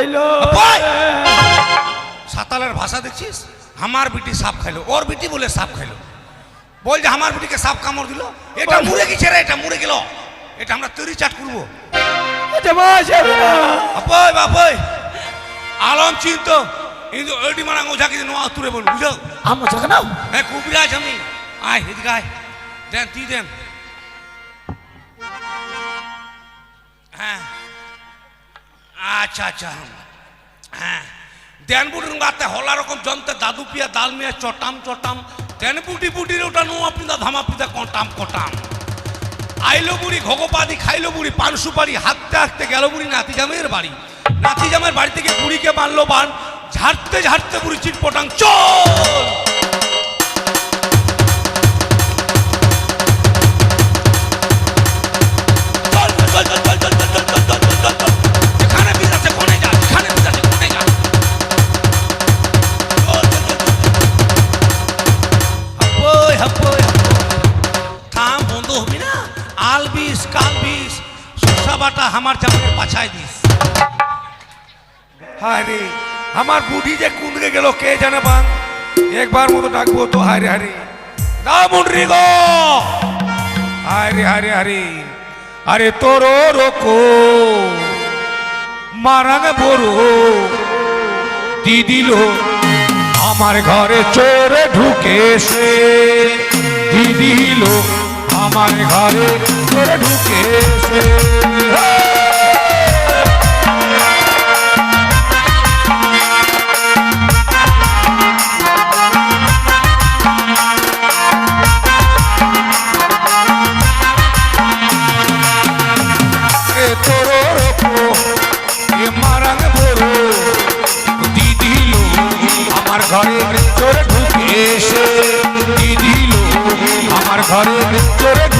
খাইলো! সাতালের ভাষা দেখছিস আমার বিটি সাপ খাইলো ওর বিটি বলে সাপ খাইলো। বল যে আমার বিটিকে সাপ কামড় দিল? এটা মুড়ে গেছে রে এটা মুড়ে গেল। এটা আমরা তৈরি চাট করব। আপাই বাপাই! আলম চিন্ত। কিন্তু ওইটি মারা ওঝাকে নোয়া তুলে বল বুঝো আমার জায়গা নাও। হ্যাঁ কুবিরাজ আমি। আয় এদিকে আয়। দেন তুই দেন। হ্যাঁ। আচ্ছা আচ্ছা। হ্যাঁ। দেন বুটির গাতে হলা রকম যন্ত্রে দাদু পিয়া দাল মিয়া চটাম চটাম। দেন বুটি বুটির ওটা নোয়া পিদা ধামা পিদা কটাম কটাম। আইলো বুড়ি ঘগপাদি খাইলো বুড়ি পান সুপারি হাঁটতে হাঁটতে গেল বুড়ি নাতি জামের বাড়ি। নাতি জামের বাড়ি থেকে বুড়িকে মারলো বান। ঝাড়তে ঝাড়তে বুড়ি চিটপটাং চল, বিষ কাল বিষ শসা বাটা আমার জামানের পাছায় দিস। হায় রে, আমার বুড়ি যে কুঁদরে গেল, কে জানে বাং একবার মতো ডাকবো তো, হায় রে হারে দা মুন্ডরি গো। হায় রে হায় রে হারে আরে তোর রকো মারাং বড়। দিদিল আমার ঘরে চোরে ঢুকেছে। দিদিল আমার ঘরে ভিতরে ঢুকেছে। ঘরে চোরে ঢুকে এসে দিদিল আমার ঘরে চোরে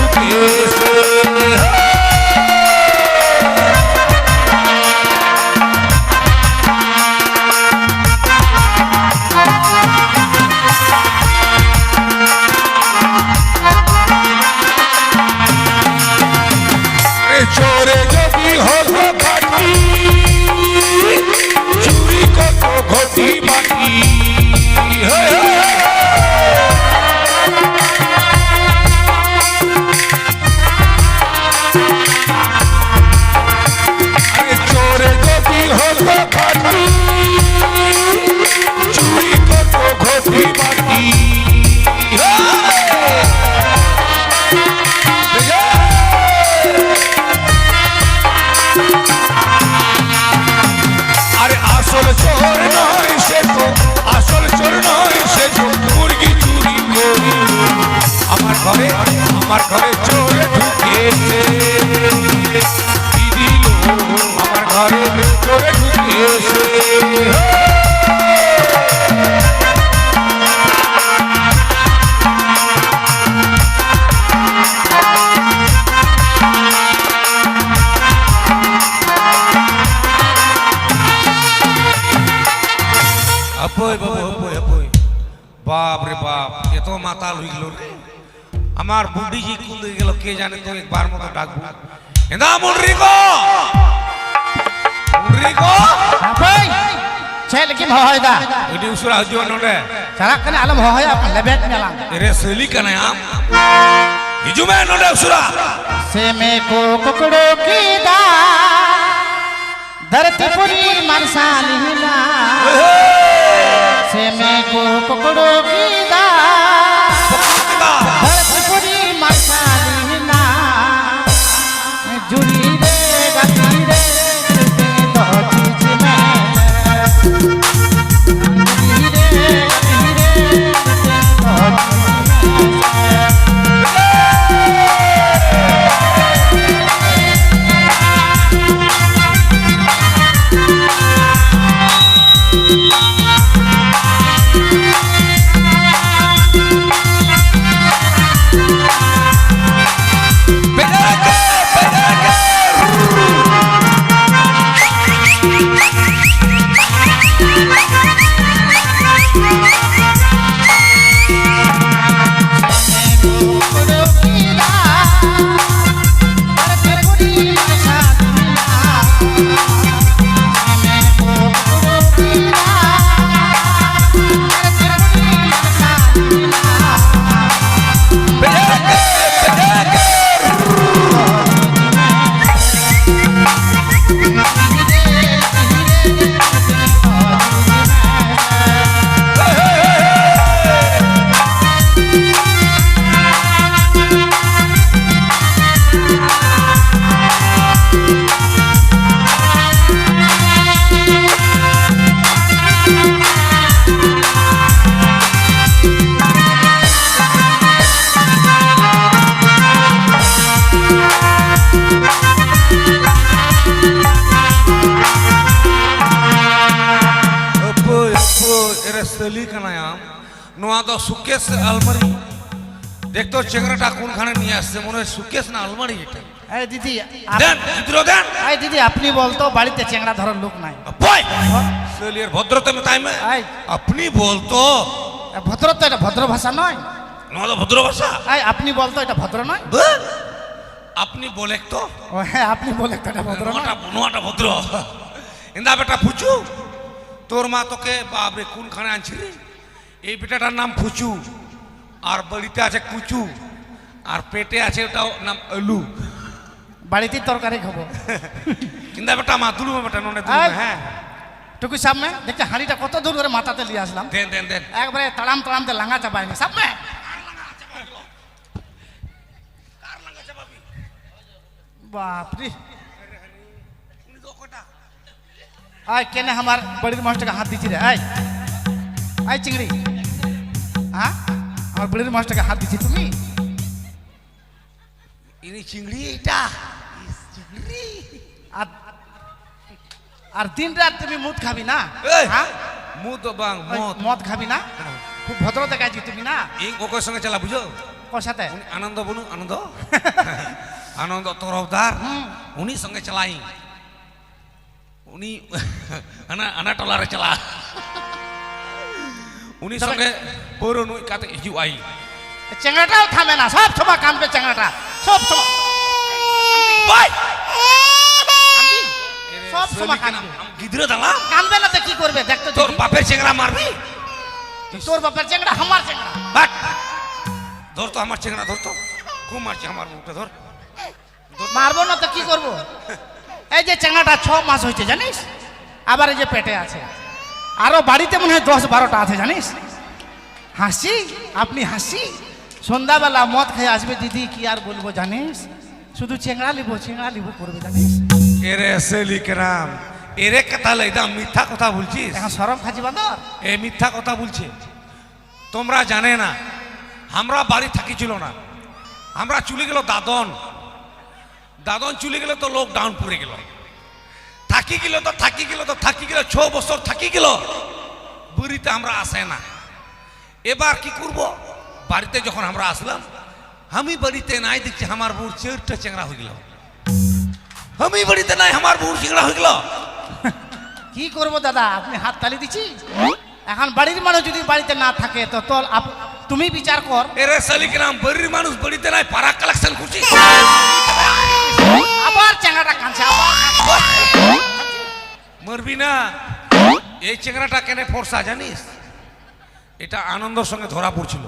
എന്താ മുറിക്കോ? മുറിക്കോ? ছেলেকে ভয় দা ওইটি উসুর আজ নলে সারাক্ষণ আলম হয় আপন লেবেট মেলাম রে সেলি কানে আম হিজুমে নলে উসুরা সে মে কো কুকড়ো কি দা ধরতি পুরীর মারসালি মিলা সে মে কো কুকড়ো কি দা সুকেশ আলমারি। দেখতো চেংড়াটা কোনখানে নিয়ে আসছে? মনে হয় সুকেশ না আলমারি এটা? এই দিদি আপ- দেন ভিতরে দেন। এই দিদি আপনি বলতো বাড়িতে চেংড়া ধরার লোক নাই। বয় সেলিয়ার ভদ্রতা মে তাই মে এই। আপনি বলতো। এ ভদ্র তো এটা ভদ্র ভাষা নয়। নোয়া তো ভদ্র ভাষা। এই আপনি বলতো এটা ভদ্র নয়? বে, আপনি বলে তো ও হ্যাঁ আপনি বলে তো এটা ভদ্র নোয়াটা নয়। নোয়াটা ভদ্র। ইন্দা বেটা ফুচু তোর মা তোকে বাপরে কোনখানে আনছি রে? এই বেটাটার নাম ফুচু আর বাড়িতে আছে কুচু আর পেটে আছে ওটাও নাম আলু বাড়িতেই তরকারি খাব। কিন্তু বেটা মা দুলু বেটা ননে দুলু হ্যাঁ। টুকু সামনে দেখতে হাঁড়িটা কত দূর করে মাথাতে নিয়ে আসলাম। দেন দেন দেন। একবারে তাড়াম তাড়ামতে লাঙ্গা চাপায়নি সামনে। বাপরে। আয় কেনে আমার বাড়ির মাস্টারকে হাত দিচ্ছি রে আয়। আয় চিংড়ি। হ্যাঁ? আমার বাড়ির মাস্টারকে হাত দিচ্ছি তুমি? ইনি চিংড়ি এটা? আর আর দিন রাত তুমি মুদ খাবি না? হ্যাঁ? মুদ বাং মদ। মদ খাবি না? খুব ভদ্র দেখাচ্ছি তুমি না? এই ওকের সঙ্গে চালা বুঝো? ওর সাথে? আনন্দ বলুন আনন্দ? আনন্দ তরফদার। উনি সঙ্গে চালাই। উনি আনা আনা টলারে চালা। উনি সঙ্গে পৌর নুই কাতে হিজু আই চেংড়াটাও থামে না সব সময় কানবে চেংড়াটা সব সময় বাই সব সময় কানবে গিদ্রে দালা কানবে না তো কি করবে দেখতো তোর বাপের চেংড়া মারবি তোর বাপের চেংড়া আমার চেংড়া বাট ধর তো আমার চেংড়া ধর তো খুব মারছে আমার মুখটা ধর মারবো না তো কি করব এই যে চেংড়াটা ছ মাস হয়েছে জানিস আবার এই যে পেটে আছে আরও বাড়িতে মনে হয় দশ বারোটা আছে জানিস? হাসি? আপনি হাসি? সন্ধ্যাবেলা মদ খেয়ে আসবে দিদি কি আর বলব জানিস? শুধু চেংড়া লিবো চেংড়া লিবো করবে জানিস? এরে সেলিকরাম এরে কথা লাইদা মিথ্যা কথা বলছিস? এখন সরম খাচ্ছি বান্দর? এ মিথ্যা কথা বলছে। তোমরা জানে না আমরা বাড়ি থাকিছিল না। আমরা চলে গেল দাদন। দাদন চলে গেলে তো লোক ডাউন পড়ে গেল। থাকি গেল তো থাকি গেল তো থাকি গেল ছ বছর থাকি গেল বুড়িতে আমরা আসে না। এবার কি করব? বাড়িতে যখন আমরা আসলাম আমি বাড়িতে নাই দেখছি আমার বউর চেরটা চেংড়া হয়ে গেল। আমি বাড়িতে নাই আমার বউর চেংড়া হয়ে গেল। কি করব দাদা? আপনি হাত তালি দিচ্ছি? এখন বাড়ির মানুষ যদি বাড়িতে না থাকে তো তোর তুমি বিচার কর। এরে সালিগ্রাম বাড়ির মানুষ বাড়িতে নাই পাড়া কালেকশন করছি আবার চেঙ্গাটা কাঁদছে আবার মরবি না। এই চেংড়াটা কেন ফর্সা জানিস? এটা আনন্দের সঙ্গে ধরা পড়ছিল।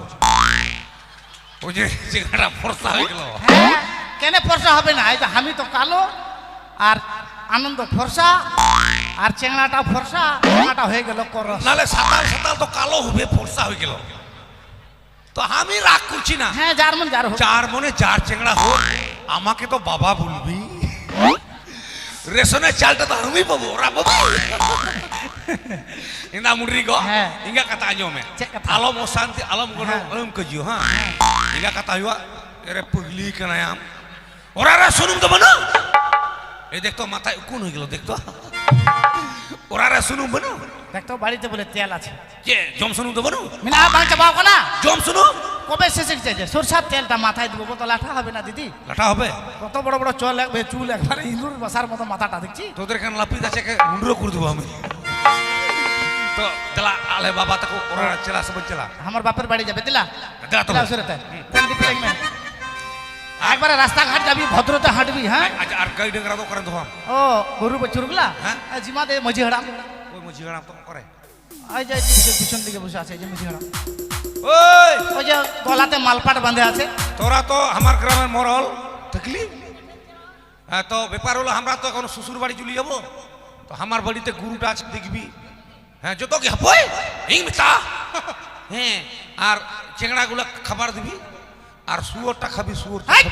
ওই যে চেংড়াটা ফর্সা হয়ে গেল। হ্যাঁ কেন ফর্সা হবে না? এই যে আমি তো কালো আর আনন্দ ফর্সা আর চেংড়াটা ফর্সা চেংড়াটা হয়ে গেল কর নালে সাতাল সাতাল তো কালো হবে ফর্সা হয়ে গেল। তো আমি রাগ করছি না। হ্যাঁ যার মন যার চার মনে যার চেংড়া হোক আমাকে তো বাবা বলবি। রেশনের চালটা তো আমি পাবো ওরা পাবো ইন্দা মুড়ি গো হ্যাঁ। ইঙ্গা me Cek kata. alam o santi alam gono হ্যাঁ। kata yuwa ere pugli kana yam ওরা রা শুনুম তো না এই দেখতো মাথায় কোন হয়ে গেল দেখতো ওরা রা শুনুম বনো। দেখতো বাড়িতে বলে তেল আছে। যে জম শুনুম তো বনো। মিনা বাং চাপাও না জম শুনুম কবে শেষে চাইছে সরষার তেলটা মাথায় দিব কত লাঠা হবে না দিদি? লাটা হবে? কত বড় বড় চল একবে চুল একবারে ইঁদুর বসার মতো মাথাটা দেখছি? তোদের কেন লাপিত আছে মুন্ড্রো করে দেবো আমি। তো দিলা আলে বাবা তাকে ওরা চেলা সব চেলা। আমার বাপের বাড়ি যাবে দিলা? দিলা তো। দিলা সুরেতে লাগবে। একবারে রাস্তাঘাট যাবি ভদ্রতা হাঁটবি হ্যাঁ? আচ্ছা আর গাই ডেঙ্গরা তো করেন তো ও গরু চুরগুলা হ্যাঁ। জিমা দে মজি হারাম ওই মুজি গাড়াম তো করে। ওই যে পিছন- দিকে বসে আছে এই যে মজি হারাম ওই! ওই যে গলাতে মালপাট বাঁধে আছে। তোরা তো আমার গ্রামের মরল। থাকলি হ্যাঁ তো ব্যাপার হলো আমরা তো এখন শ্বশুর বাড়ি চলে যাব। তো আমার বাড়িতে গুরুটা আছে দেখবি। হ্যাঁ যত কি মিতা হ্যাঁ আর চেংড়াগুলো খাবার দিবি। আর শুয়োরটা খাবি শুয়োরটা! খাবি।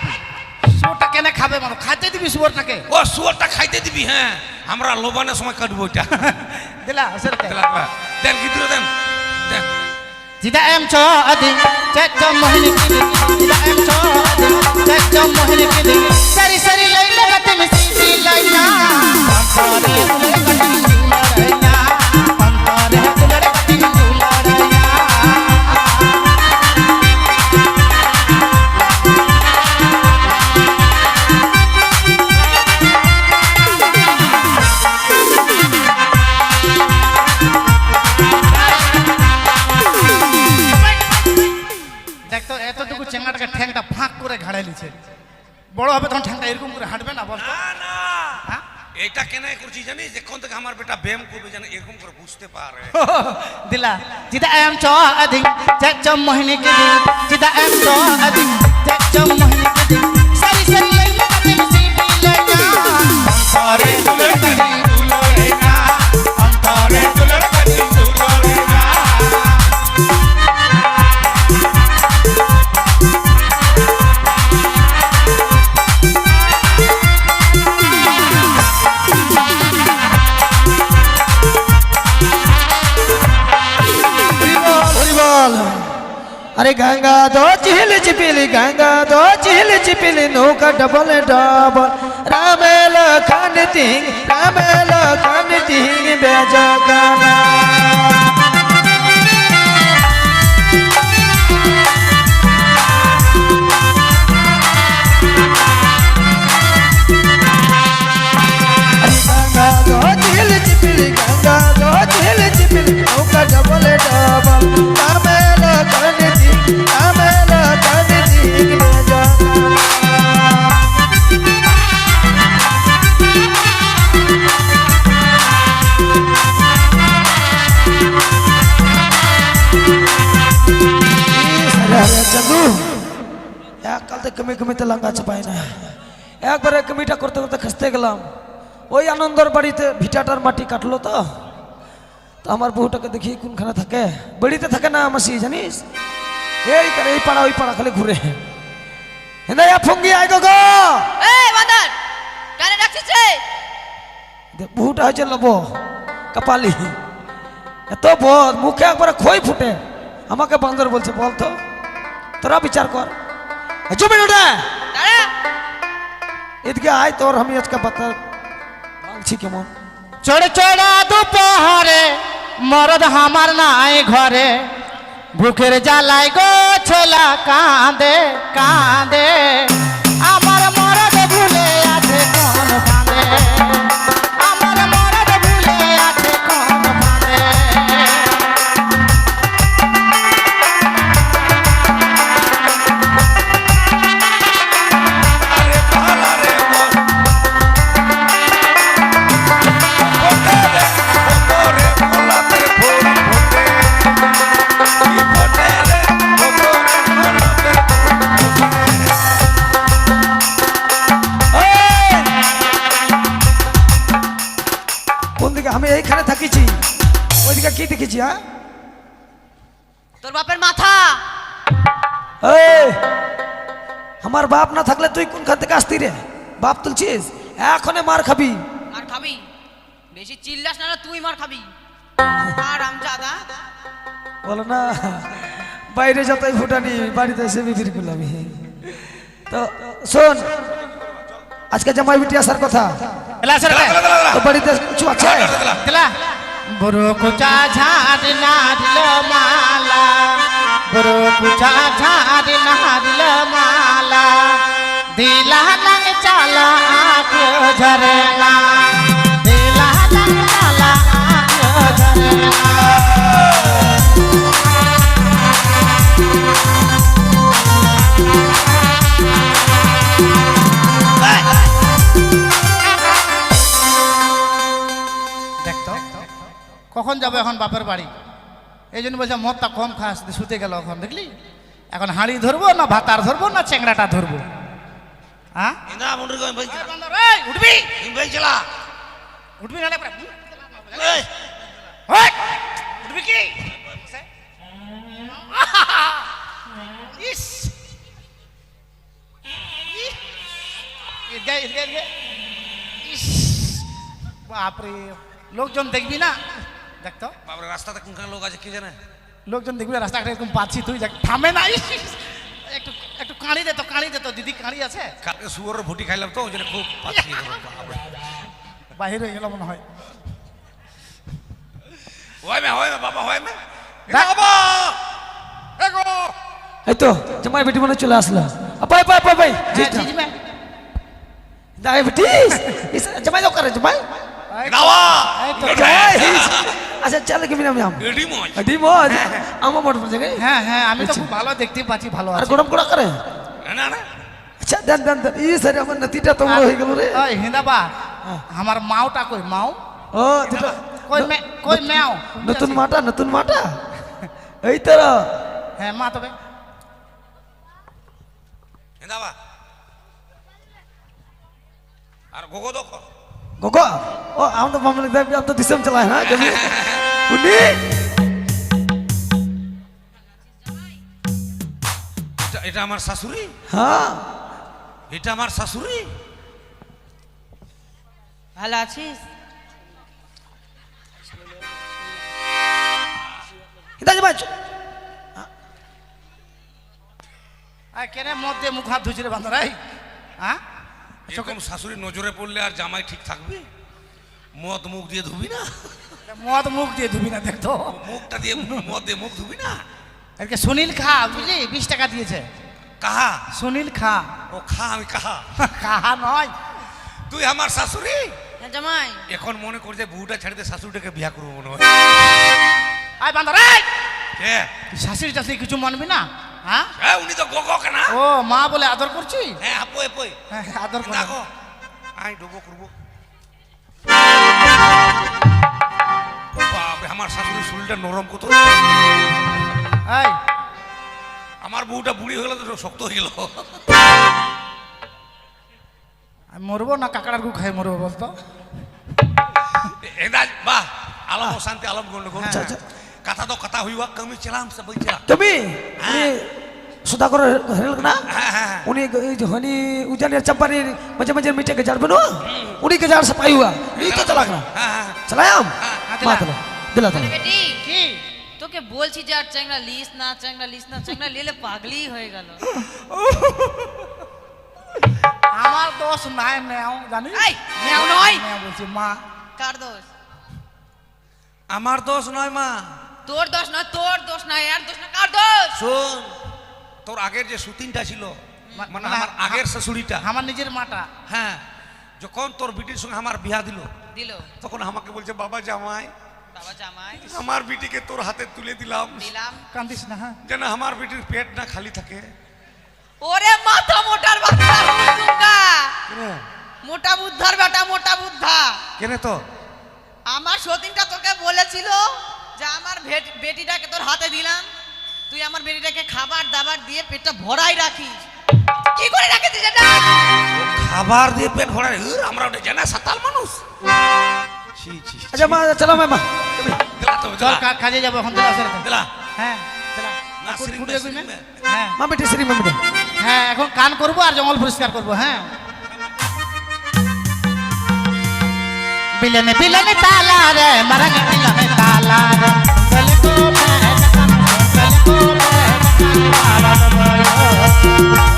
শুয়োরটা কেনে খাবে মানে খাইতে দিবি শুয়োরটাকে? ও শুয়োরটা খাইতে দিবি হ্যাঁ। আমরা লোবানের সময় কাটবো ওইটা দিলা সুরেতে দেন গিদ্র দেন। দেন। জিদা এম চ আদি চেক মোহিনী কিদি জিদা এম চ আদি চেক মোহিনী কিদি সারি সারি লাইলা গতে মিসি লাইনা পান্তারে তুলে কটিং ঝুলা বড় হবে তখন ঠ্যাংটা এরকম করে হাঁটবে না বলতো। না হ্যাঁ? এটা কেন করছি জানিস? যখন থেকে আমার বেটা ব্যায়াম করবে যেন এরকম করে বুঝতে পারে। দিলা জিদা এম চ আদি চ মোহিনী কে দিন জিদা এম চ আদিং চ মোহিনী কে দিং চিপিলি নৌকা ডবল ডবল। রামেল খান তিং রামেল খান তিং বেজগানা। একবারে কমিটা করতে করতে খসতে গেলাম। ওই আনন্দর বাড়িতে ভিটাটার মাটি কাটলো তো। তো আমার বউটাকে দেখি কোনখানে থাকে? বাড়িতে থাকে না মাসি জানিস? এই এই পাড়া ওই পাড়া খালি ঘুরে। ফঙ্গি আয় গো বহুটা হয়েছে লব কপালি। এত বদ মুখে একবারে খই ফুটে। আমাকে বান্দর বলছে বল তো তোরা বিচার কর। জমি ওটা! এদিকে আয় তোর, আমি আজকে বাতা বলছি কেমন? চড়ে চড়া দুপহরে, মরদ হামার নাই ঘরে। ভুখের জ্বালায় গো ছোলা কাঁদে কাঁদে। আমার কোন দিকে? আমি এইখানে থাকিছি। ওইদিকে কি দেখেছি হ্যাঁ? তোর বাপের মাথা। এই আমার বাপ না থাকলে তুই কোনখান থেকে আসতি রে? বাপ তুলছিস? এখনে মার খাবি। মার খাবি? বেশি চিল্লাস না তুই মার খাবি। আর আমজাদা? বলো না বাইরে যতই ফুটানি বাড়িতে এসে বিক্রি করলাম। তো শোন আজকে জামাই বিটি আসার কথা। এলা সর বে। তো বাড়িতে কিছু আছে? দিলা বড় কুচা ঝাড় নাড়ল মালা। বড় কুচা ঝাড় নাড়ল মালা। দিলা নাই চালা আঁখ ঝরেলা। দিলা যাব এখন বাপের বাড়ি। এই জন্য বলছে মদটা কম খাস শুতে গেল এখন দেখলি? এখন হাঁড়ি ধরবো না ভাতার ধরবো না চেংড়াটা ধরবো? হ্যাঁ উঠবি! উঠবি না কি? ইস। ইস, বাপরে লোকজন দেখবি না? দেখতো বাবরে রাস্তাতে কোনখানে লোক আছে কি জানে? লোকজন দেখবি রাস্তাঘাটে এরকম পাচ্ছি তুই দেখ। থামে না একটু একটু কাঁড়ি দে তো কাঁড়ি দে তো দিদি কাঁড়ি আছে। কালকে শুয়োরের ভুটি খাইলাম তো ওই জন্য খুব পাচ্ছি বাহির হয়ে গেল মনে হয়। হয় মে হয় মে বাবা হয় মে। দেখ। বাবা! এই তো জামাই বেটি মনে চলে আসলো। পাই পাই পাই পাই হ্যাঁ, মে। ডায়াবেটিস জামাই দাও করে জামাই? দাওয়া! আচ্ছা চলে কি নাম নাম এডি মজ ডি মজ আমার মোট পড়ে গেছে হ্যাঁ হ্যাঁ আমি তো খুব ভালো দেখতে পাচ্ছি ভালো আর আছে। গরম করা করে? না না আচ্ছা দেন দেন দেন। ই স্যার আমার নাতিটা তো বড় হয়ে গেল রে। ওই হিন্দাবা আমার মাওটা কই? মাও? ও কই মে কই মেও নতুন মাটা নতুন মাটা? এই তো। হ্যাঁ মা তবে। হেদাবা আর গোগো দেখো। Gogo. Oh, am to pemilik tapi am to disem celah ha jadi. Budi. এটা আমার শাশুড়ি হ্যাঁ এটা আমার শাশুড়ি ভালো আছিস কিতাজি বাচ্চা কেনে মদ দিয়ে মুখ হাত ধুইছিলে বান্ধরাই হ্যাঁ এরকম শাশুড়ি নজরে পড়লে আর জামাই ঠিক থাকবে? মদ মুখ দিয়ে ধুবি না? মদ মুখ দিয়ে ধুবি না দেখতো মুখটা দিয়ে মদ দিয়ে মুখ ধুবি না? আজকে সুনীল খা বুঝলি? বিশ টাকা দিয়েছে। কাহা? সুনীল খা। ও খা আমি কাহা? কাহা নয়। তুই আমার শাশুড়ি? হ্যাঁ জামাই। এখন মনে করছে বউটা ছেড়ে শাশুড়িটাকে বিয়া করব মনে হয়। আয় বান্ধরাই কে? শাশুড়ি টাশুড়ি কিছু মানবি না? হ্যাঁ? হ্যাঁ উনি তো গোকক না? ও মা বলে আদর করছি? হ্যাঁ আপো আপো হ্যাঁ, হ্যাঁ আদর করো। দেখো। আই ডোবো করব। বাপরে আমার শাশুড়ি শুলটা নরম কত? এই। আমার বউটা বুড়ি হয়ে গেল তো শক্ত হয়ে গেল। আমি মরবো না কাকড়ার গু খাই মরবো বলতো? এদাজ বাহ আলম শান্তি আলম গন্ড আচ্ছা আচ্ছা kata do kata huiwa kami celam sebencer tapi sudah kau heril kena uni hani hujan yang campur ini macam macam macam kejar benua uni kejar sepai huwa itu celak na celayam mata lah দিলা তাহলে কি তোকে বলছি যে আর চ্যাংরা লিস না চ্যাংরা লিস না চ্যাংরা লিলে পাগলি হয়ে গেল আমার দোষ নাই ম্যাও জানি ম্যাও নয় বলছি মা কার দোষ আমার দোষ নয় মা তোর দোষ নয় তোর দোষ নয় আর দোষ না কার দোষ? শোন তোর আগের যে শুটিংটা ছিল মানে আমার আগের শাশুড়িটা। আমার নিজের মাটা। হ্যাঁ যখন তোর বিটির সঙ্গে আমার বিয়া দিল দিল। তখন আমাকে বলছে বাবা জামাই বাবা জামাই আমার বিটিকে তোর হাতে তুলে দিলাম। দিলাম। কান্দিস না হ্যাঁ? যেন আমার বিটির পেট না খালি থাকে। ওরে মাথা মোটার বাচ্চা মোটা বুদ্ধার বেটা মোটা বুদ্ধা। কেন তো? আমার সতীনটা তোকে বলেছিল যা আমার বেটিটাকে তোর হাতে দিলাম তুই আমার বেটিটাকে খাবার দাবার দিয়ে পেটটা ভরাই রাখিস। কি করে রাখিস সেটা খাবার দিয়ে পেট ভরাই আমরা ওটা জানা সাতাল মানুষ। আচ্ছা মা চলো মা চল কাজে যাব এখন দিলা দিলা। হ্যাঁ হ্যাঁ।, হ্যাঁ এখন কান করব আর জঙ্গল পরিষ্কার করব হ্যাঁ। বিলনে বিলনে তালা রে মরঙ্গ বিলনে তালা রে চলে কো মেঘ কান চলে কো মেঘ কান ভারত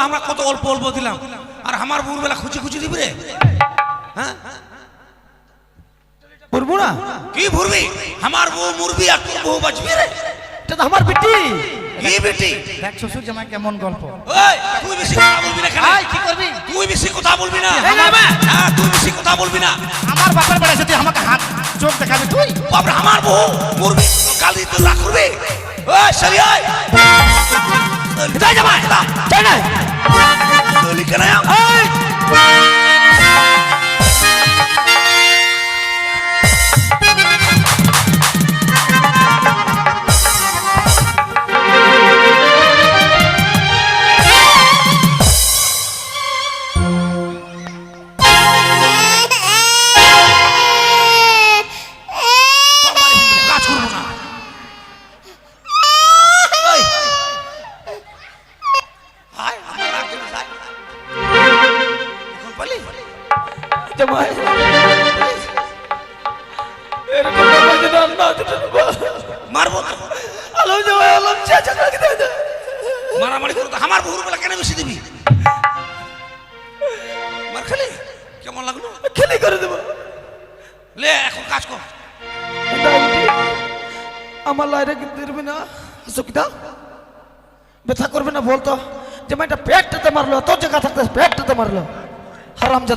আমরা কত অল্প অল্প দিলাম। আর আমার বুড়বেলা খুঁজে খুঁজে দিবি রে? হ্যাঁ? না? কি ভুরবি? আমার বউ মুরবি আর তুই বউ বাঁচবি রে। এটা তো আমার বেটি। তুই কথা বলবি না কি তুই কথা বলবি না। হ্যাঁ, তুই কথা বলবি না। আমার বাপের বাড়ি তুই আমাকে হাত চোখ দেখাবি তুই? বাপরে আমার বউ মুরবি গলি কেনায়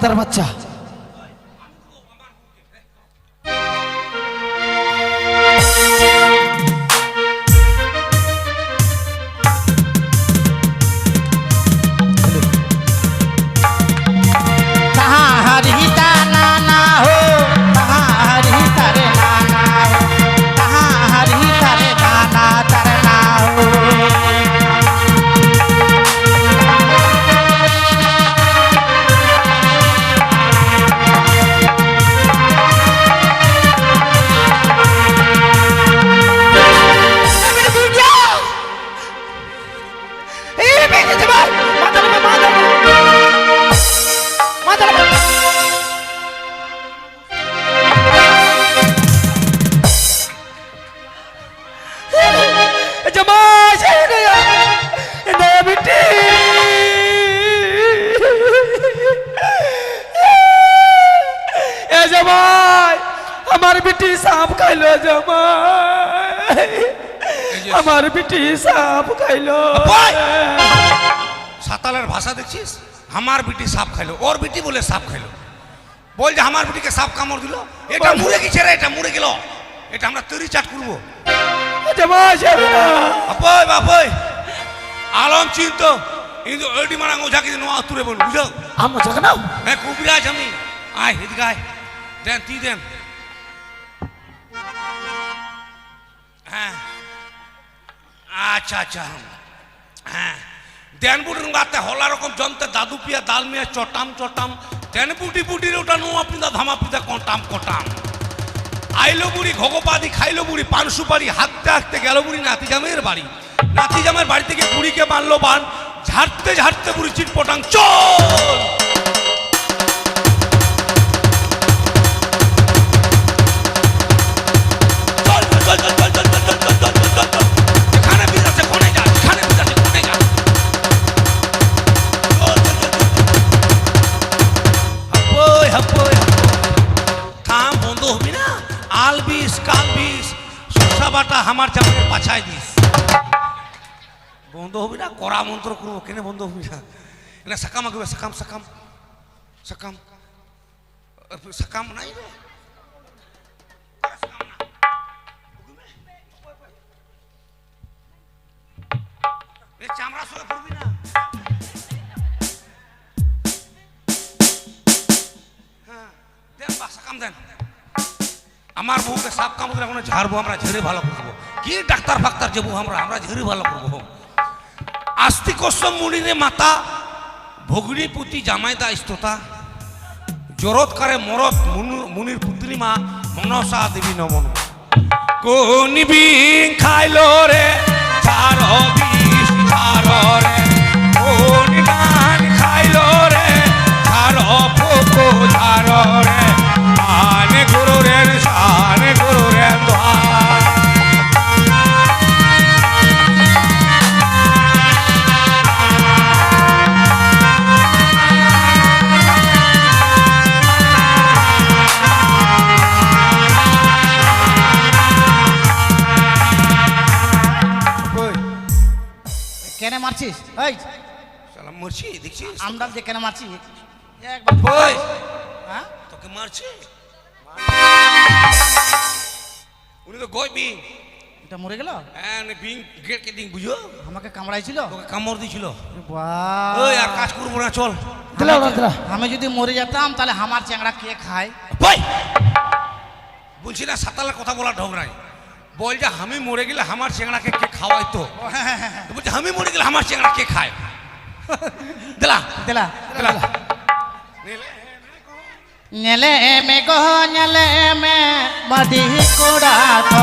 গাদার বাচ্চা। जमाई से गया डायबिटीज ए जमाई हमार बेटी सांप खाइलो जमाई আমার বেটি সাপ খাইলো বল! সাতালের ভাষা দেখছিস আমার বিটি সাপ খাইলো ওর বিটি বলে সাপ খাইলো বল যে আমার বিটিকে সাপ কামড় দিল এটা মুড়ে গেছে রে এটা মুড়ে গেল এটা আমরা তৈরি চাট করবো আলম চিন্ত। কিন্তু ওইটি মারা ওঝাকে নোয়া তুলে বল বুঝো? আমার জায়গা নাও। হ্যাঁ কুবিরাজ আমি আয় আয়। দেন তুই দেন। হ্যাঁ। আচ্ছা আচ্ছা। হ্যাঁ। দেন বুটির গাতে হলা রকম জন্তে দাদু পিয়া দাল মিয়া চটাম চটাম। দেন বুটি বুটির ওটা নোয়া পিদা ধামা পিদা কটাম কটাম। আইলো বুড়ি ঘগপাদি খাইলো বুড়ি পান সুপারি হাঁটতে হাঁটতে গেল বুড়ি নাতি জামের বাড়ি। নাতি জামের বাড়ি থেকে বুড়িকে মারলো বান ঝাড়তে ঝাড়তে বুড়ি চিটপটাং চল, পাছায় দিস বন্ধ হবি না করা মন্ত্র করব। কেন বন্ধ হবি না? না সাকাম আঁকবে সাকাম সাকাম সাকাম। সাকাম নাই চামড়া হ্যাঁ, আমার বউকে সাপ কামড়ে এখন ঝাড়বো আমরা ঝেড়ে ভালো করব। কি ডাক্তার ফাক্তার যাব আমরা? আমরা ঝেড়ে ভালো করব। আস্তিক মুনিরে মাতা, ভগ্নী পুতি জামাইদা ইস্ততা জরৎকারে মরত মুনু- মুনির পুত্রী মা, মনসা দেবী নমন। কোন বিং খাইলো রে? ছাড় বিষ ছাড় রে। কোন গান খাইলো রে? ছাড় পোকো ছাড় রে। আনে গুরু রে মারছিস এই। মরছি দেখছিস? যে কেন মারছিস একবার ওই হ্যাঁ? তোকে মারছে? উনি তো গই বিং এটা মরে গেল? হ্যাঁ বিং গেট কে দিন বুঝো? আমাকে কামড়াইছিল? তোকে কামড় দিছিল বাহ। ওই আর কাজ করব না চল। আমি যদি মরে যেতাম তাহলে আমার চ্যাংড়া কে খায়? বলছি না সাতালের কথা বলা ঢোক নাই। বলছে আমি মরে গেলে আমার চেংড়াকে কে খাওয়াই তো বলছে আমি মরে গেলে আমার চেংড়া কে খায়? দিলা দিলা দিলা। নেলে মে গো নেলে মে মদি কোড়া তো